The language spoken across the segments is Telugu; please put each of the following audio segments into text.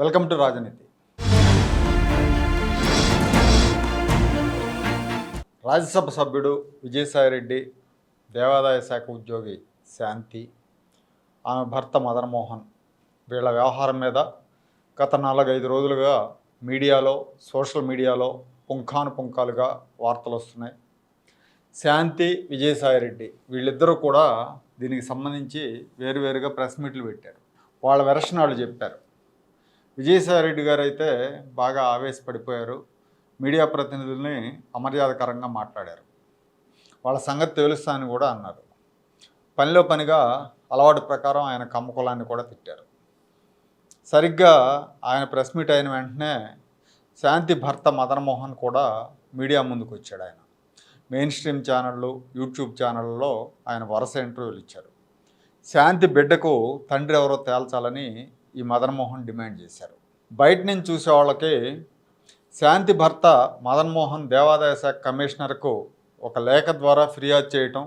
వెల్కమ్ టు రాజనీతి. రాజ్యసభ సభ్యుడు విజయసాయిరెడ్డి దేవాదాయ శాఖ ఉద్యోగి శాంతి ఆమె భర్త మదన్మోహన్ వీళ్ళ వ్యవహారం మీద గత నాలుగైదు రోజులుగా మీడియాలో సోషల్ మీడియాలో పుంఖాను పుంఖాలుగా వార్తలు వస్తున్నాయి. శాంతి విజయసాయిరెడ్డి వీళ్ళిద్దరూ కూడా దీనికి సంబంధించి వేరువేరుగా ప్రెస్ మీట్లు పెట్టారు. వాళ్ళ వెర్షన్ వాళ్ళు చెప్పారు. విజయసాయిరెడ్డి గారు అయితే బాగా ఆవేశపడిపోయారు. మీడియా ప్రతినిధుల్ని అమర్యాదకరంగా మాట్లాడారు. వాళ్ళ సంగతి తెలుస్తా అని కూడా అన్నారు. పనిలో పనిగా అలవాటు ప్రకారం ఆయన కమ్మకులాన్ని కూడా తిట్టారు. సరిగ్గా ఆయన ప్రెస్ మీట్ అయిన వెంటనే శాంతి భర్త మదన్మోహన్ కూడా మీడియా ముందుకు వచ్చాడు ఆయన. మెయిన్ స్ట్రీమ్ ఛానళ్ళు యూట్యూబ్ ఛానళ్ళలో ఆయన వరుస ఇంటర్వ్యూలు ఇచ్చారు. శాంతి బిడ్డకు తండ్రి ఎవరో తేల్చాలని ఈ మదన్మోహన్ డిమాండ్ చేశారు. బయట నుంచి చూసే వాళ్ళకి శాంతి భర్త మదన్మోహన్ దేవాదాయ శాఖ కమిషనర్కు ఒక లేఖ ద్వారా ఫిర్యాదు చేయటం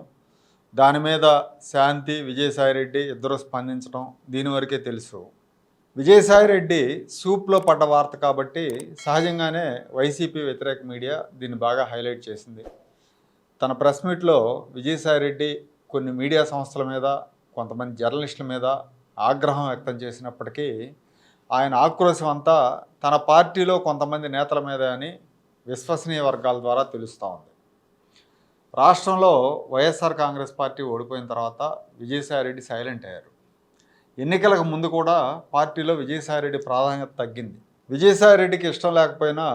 దాని మీద శాంతి విజయసాయిరెడ్డి ఇద్దరు స్పందించడం దీని వరకే తెలుసు. విజయసాయిరెడ్డి సూప్లో పడ్డ వార్త కాబట్టి సహజంగానే వైసీపీ వ్యతిరేక మీడియా దీన్ని బాగా హైలైట్ చేసింది. తన ప్రెస్ మీట్లో విజయసాయిరెడ్డి కొన్ని మీడియా సంస్థల మీద కొంతమంది జర్నలిస్టుల మీద ఆగ్రహం వ్యక్తం చేసినప్పటికీ ఆయన ఆక్రోశం అంతా తన పార్టీలో కొంతమంది నేతల మీద అని విశ్వసనీయ వర్గాల ద్వారా తెలుస్తూ ఉంది. రాష్ట్రంలో వైఎస్ఆర్ కాంగ్రెస్ పార్టీ ఓడిపోయిన తర్వాత విజయసాయిరెడ్డి సైలెంట్ అయ్యారు. ఎన్నికలకు ముందు కూడా పార్టీలో విజయసాయిరెడ్డి ప్రాధాన్యత తగ్గింది. విజయసాయిరెడ్డికి ఇష్టం లేకపోయినా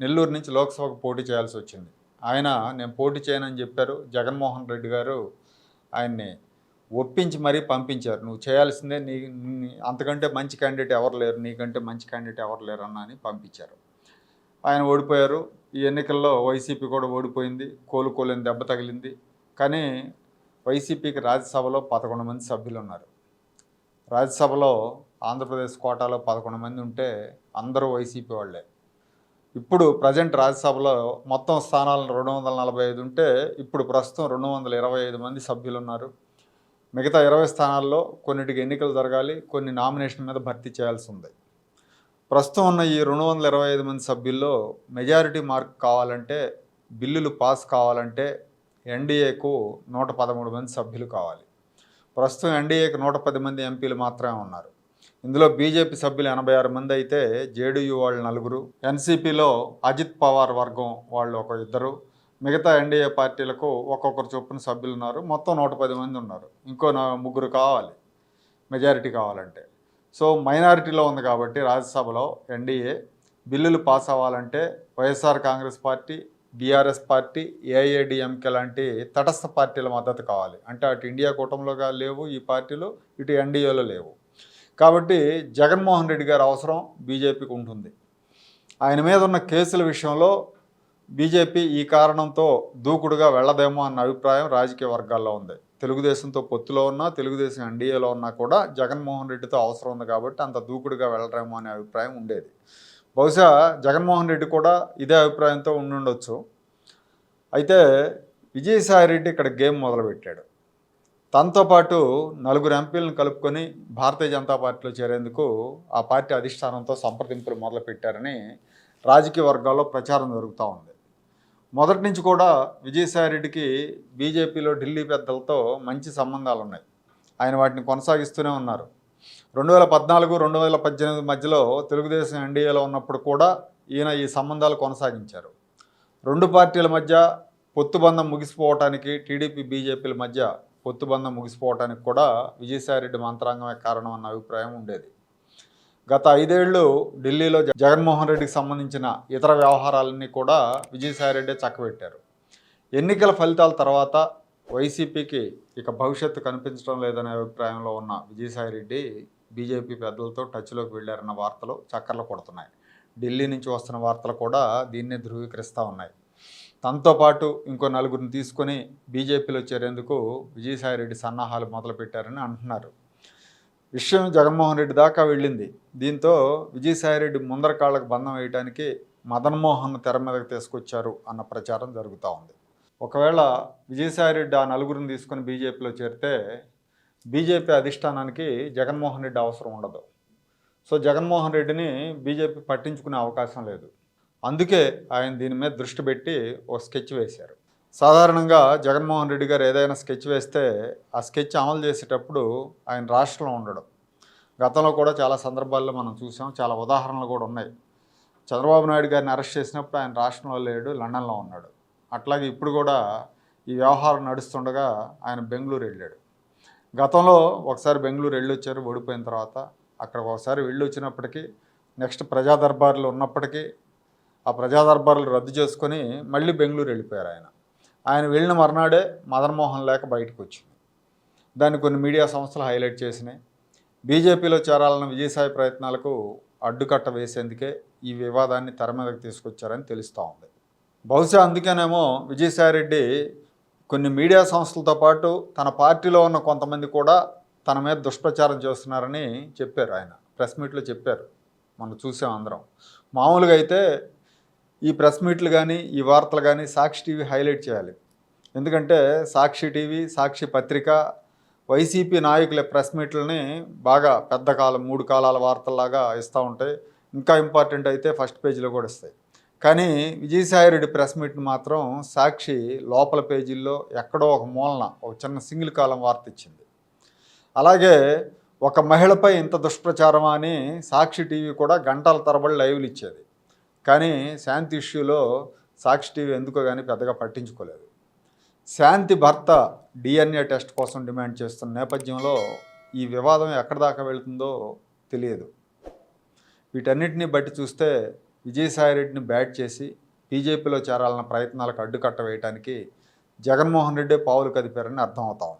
నెల్లూరు నుంచి లోక్సభకు పోటీ చేయాల్సి వచ్చింది. ఆయన నేను పోటీ చేయనని చెప్పారు జగన్మోహన్ రెడ్డి గారు. ఆయన్ని ఒప్పించి మరీ పంపించారు. నువ్వు చేయాల్సిందే నీ అంతకంటే మంచి క్యాండిడేట్ ఎవరు లేరు నీకంటే మంచి క్యాండిడేట్ ఎవరు లేరు అన్న అని పంపించారు. ఆయన ఓడిపోయారు. ఈ ఎన్నికల్లో వైసీపీ కూడా ఓడిపోయింది. కోలుకోలేని దెబ్బ తగిలింది. కానీ వైసీపీకి రాజ్యసభలో పదకొండు మంది సభ్యులు ఉన్నారు రాజ్యసభలో ఆంధ్రప్రదేశ్ కోటాలో పదకొండు మంది ఉంటే అందరూ వైసీపీ వాళ్ళే. ఇప్పుడు ప్రజెంట్ రాజ్యసభలో మొత్తం స్థానాలను రెండు వందల నలభై ఐదు ఉంటే ఇప్పుడు ప్రస్తుతం రెండు వందల ఇరవై ఐదు మంది సభ్యులు ఉన్నారు మిగతా ఇరవై స్థానాల్లో కొన్నిటికి ఎన్నికలు జరగాలి కొన్ని నామినేషన్ మీద భర్తీ చేయాల్సి ఉంది ప్రస్తుతం ఉన్న ఈ రెండు వందల ఇరవై ఐదు మంది సభ్యుల్లో మెజారిటీ మార్క్ కావాలంటే బిల్లులు పాస్ కావాలంటే ఎన్డీఏకు నూట పదమూడు మంది సభ్యులు కావాలి. ప్రస్తుతం ఎన్డీఏకి నూట పది మంది ఎంపీలు మాత్రమే ఉన్నారు. ఇందులో బీజేపీ సభ్యులు ఎనభై ఆరు మంది అయితే జేడీయూ వాళ్ళు నలుగురు ఎన్సీపీలో అజిత్ పవార్ వర్గం వాళ్ళు ఒక ఇద్దరు మిగతా ఎన్డీఏ పార్టీలకు ఒక్కొక్కరు చొప్పున సభ్యులు ఉన్నారు. మొత్తం నూట పది మంది ఉన్నారు. ఇంకో నా- ముగ్గురు కావాలి. మెజారిటీ కావాలంటే. సో మైనారిటీలో ఉంది కాబట్టి రాజ్యసభలో ఎన్డీఏ బిల్లులు పాస్ అవ్వాలంటే YSR Congress party BRS party AIADMK లాంటి తటస్థ పార్టీల మద్దతు కావాలి. అంటే అటు ఇండియా కూటమిలోగా లేవు ఈ పార్టీలు ఇటు ఎన్డీఏలో లేవు. కాబట్టి జగన్మోహన్ రెడ్డి గారు అవసరం బీజేపీకి ఉంటుంది. ఆయన మీద ఉన్న కేసుల విషయంలో బీజేపీ ఈ కారణంతో దూకుడుగా వెళ్ళదేమో అన్న అభిప్రాయం రాజకీయ వర్గాల్లో ఉంది. తెలుగుదేశంతో పొత్తులో ఉన్నా తెలుగుదేశం ఎన్డీఏలో ఉన్నా కూడా జగన్మోహన్ రెడ్డితో అవసరం ఉంది కాబట్టి అంత దూకుడుగా వెళ్ళడేమో అనే అభిప్రాయం ఉండేది. బహుశా జగన్మోహన్ రెడ్డి కూడా ఇదే అభిప్రాయంతో ఉండుండొచ్చు అయితే విజయసాయి రెడ్డి ఇక్కడ గేమ్ మొదలుపెట్టాడు. తనతో పాటు నలుగురు ఎంపీలను కలుపుకొని భారతీయ జనతా పార్టీలో చేరేందుకు ఆ పార్టీ అధిష్టానంతో సంప్రదింపులు మొదలుపెట్టారని రాజకీయ వర్గాల్లో ప్రచారం జరుగుతూ ఉంది. మొదటి నుంచి కూడా విజయసాయిరెడ్డికి బీజేపీలో ఢిల్లీ పెద్దలతో మంచి సంబంధాలు ఉన్నాయి. ఆయన వాటిని కొనసాగిస్తూనే ఉన్నారు. రెండు వేల పద్నాలుగు రెండు వేల పద్దెనిమిది మధ్యలో తెలుగుదేశం ఎన్డీఏలో ఉన్నప్పుడు కూడా ఈయన ఈ సంబంధాలు కొనసాగించారు. రెండు పార్టీల మధ్య పొత్తుబంధం ముగిసిపోవటానికి టీడీపీ బీజేపీల మధ్య పొత్తుబంధం ముగిసిపోవటానికి కూడా విజయసాయిరెడ్డి మంత్రాంగమే కారణం అన్న అభిప్రాయం ఉండేది. గత ఐదేళ్ళు ఢిల్లీలో జగన్మోహన్ రెడ్డికి సంబంధించిన ఇతర వ్యవహారాలన్నీ కూడా విజయసాయిరెడ్డి చక్కబెట్టారు. ఎన్నికల ఫలితాల తర్వాత వైసీపీకి ఇక భవిష్యత్తు కనిపించడం లేదనే అభిప్రాయంలో ఉన్న విజయసాయిరెడ్డి బీజేపీ పెద్దలతో టచ్లోకి వెళ్ళారన్న వార్తలు చక్కర్లు కొడుతున్నాయి. ఢిల్లీ నుంచి వస్తున్న వార్తలు కూడా దీన్నే ధృవీకరిస్తూ ఉన్నాయి. తనతో పాటు ఇంకో నలుగురిని తీసుకొని బీజేపీలో చేరేందుకు విజయసాయిరెడ్డి సన్నాహాలు మొదలుపెట్టారని అంటున్నారు. విషయం జగన్మోహన్ రెడ్డి దాకా వెళ్ళింది. దీంతో విజయసాయిరెడ్డి ముందర కాళ్ళకు బంధం వేయడానికి మదన్మోహన్ తెర మీదకు తీసుకొచ్చారు అన్న ప్రచారం జరుగుతూ ఉంది. ఒకవేళ విజయసాయిరెడ్డి ఆ నలుగురిని తీసుకొని బీజేపీలో చేరితే బీజేపీ అధిష్టానానికి జగన్మోహన్ రెడ్డి అవసరం ఉండదు. సో జగన్మోహన్ రెడ్డిని బీజేపీ పట్టించుకునే అవకాశం లేదు. అందుకే ఆయన దీని మీద దృష్టి పెట్టి ఓ స్కెచ్ వేశారు. సాధారణంగా జగన్మోహన్ రెడ్డి గారు ఏదైనా స్కెచ్ వేస్తే ఆ స్కెచ్ అమలు చేసేటప్పుడు ఆయన రాష్ట్రంలో ఉండడం. గతంలో కూడా చాలా సందర్భాల్లో మనం చూసాం చాలా ఉదాహరణలు కూడా ఉన్నాయి. చంద్రబాబు నాయుడు గారిని అరెస్ట్ చేసినప్పుడు ఆయన రాష్ట్రంలో లేడు లండన్లో ఉన్నాడు. అట్లాగే ఇప్పుడు కూడా ఈ వ్యవహారం నడుస్తుండగా ఆయన బెంగళూరు వెళ్ళాడు. గతంలో ఒకసారి బెంగళూరు వెళ్ళి వచ్చారు ఓడిపోయిన తర్వాత. అక్కడ ఒకసారి వెళ్ళి వచ్చినప్పటికీ నెక్స్ట్ ప్రజా దర్బార్లు ఉన్నప్పటికీ ఆ ప్రజా దర్బార్లు రద్దు చేసుకొని మళ్ళీ బెంగళూరు వెళ్ళిపోయారు ఆయన. ఆయన వెళ్ళిన మర్నాడే మదన్మోహన్ లేక బయటకు వచ్చింది. దాన్ని కొన్ని మీడియా సంస్థలు హైలైట్ చేసినాయి. బీజేపీలో చేరాలన్న విజయసాయి ప్రయత్నాలకు అడ్డుకట్ట వేసేందుకే ఈ వివాదాన్ని తెర మీదకు తీసుకొచ్చారని తెలుస్తూ ఉంది. బహుశా అందుకేనేమో విజయసాయిరెడ్డి కొన్ని మీడియా సంస్థలతో పాటు తన పార్టీలో ఉన్న కొంతమంది కూడా తన మీద దుష్ప్రచారం చేస్తున్నారని చెప్పారు ఆయన. ప్రెస్ మీట్లో చెప్పారు. మనం చూసాం అందరం. మామూలుగా అయితే ఈ ప్రెస్ మీట్లు కానీ ఈ వార్తలు కానీ సాక్షి టీవీ హైలైట్ చేయాలి. ఎందుకంటే సాక్షి టీవీ సాక్షి పత్రిక వైసీపీ నాయకుల ప్రెస్ మీట్లని బాగా పెద్ద కాలం మూడు కాలాల వార్తల్లాగా ఇస్తూ ఉంటాయి. ఇంకా ఇంపార్టెంట్ అయితే ఫస్ట్ పేజీలో కూడా ఇస్తాయి. కానీ విజయసాయిరెడ్డి ప్రెస్ మీట్ని మాత్రం సాక్షి లోపల పేజీల్లో ఎక్కడో ఒక మూలన ఒక చిన్న సింగిల్ కాలం వార్త ఇచ్చింది. అలాగే ఒక మహిళపై ఇంత దుష్ప్రచారమా అని సాక్షి టీవీ కూడా గంటల తరబడి లైవ్లు ఇచ్చేది. కానీ శాంతి ఇష్యూలో సాక్షి టీవీ ఎందుకో కానీ పెద్దగా పట్టించుకోలేదు. శాంతి భర్త డిఎన్ఏ టెస్ట్ కోసం డిమాండ్ చేస్తున్న నేపథ్యంలో ఈ వివాదం ఎక్కడి దాకా వెళుతుందో తెలియదు. వీటన్నిటిని బట్టి చూస్తే విజయసాయిరెడ్డిని బ్యాట్ చేసి బీజేపీలో చేరాలన్న ప్రయత్నాలకు అడ్డుకట్ట వేయడానికి జగన్మోహన్ రెడ్డి పావులు కదిపారని అర్థమవుతా ఉంది.